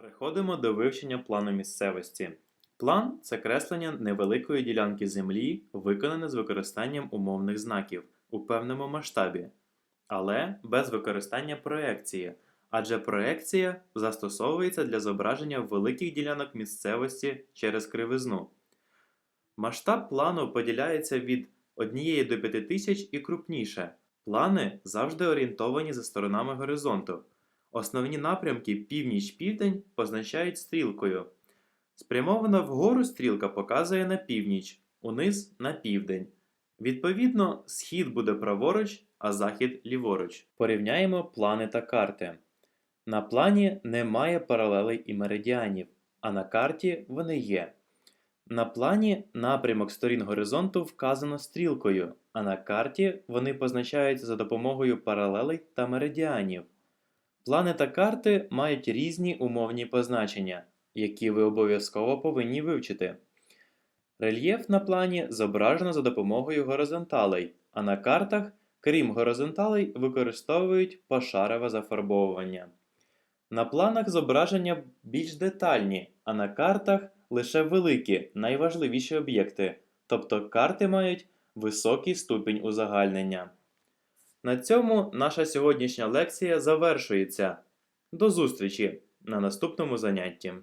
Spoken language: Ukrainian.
Переходимо до вивчення плану місцевості. План це креслення невеликої ділянки землі, виконане з використанням умовних знаків у певному масштабі, але без використання проекції, адже проекція застосовується для зображення великих ділянок місцевості через кривизну. Масштаб плану поділяється від 1 до 5000 і крупніше. Плани завжди орієнтовані за сторонами горизонту. Основні напрямки північ-південь позначають стрілкою. Спрямована вгору стрілка показує на північ, униз на південь. Відповідно, схід буде праворуч, а захід ліворуч. Порівняємо плани та карти. На плані немає паралелей і меридіанів, а на карті вони є. На плані напрямок сторін горизонту вказано стрілкою, а на карті вони позначаються за допомогою паралелей та меридіанів. Плани та карти мають різні умовні позначення, які ви обов'язково повинні вивчити. Рельєф на плані зображено за допомогою горизонталей, а на картах, крім горизонталей, використовують пошарове зафарбовування. На планах зображення більш детальні, а на картах лише великі, найважливіші об'єкти, тобто карти мають високий ступінь узагальнення. На цьому наша сьогоднішня лекція завершується. До зустрічі на наступному занятті.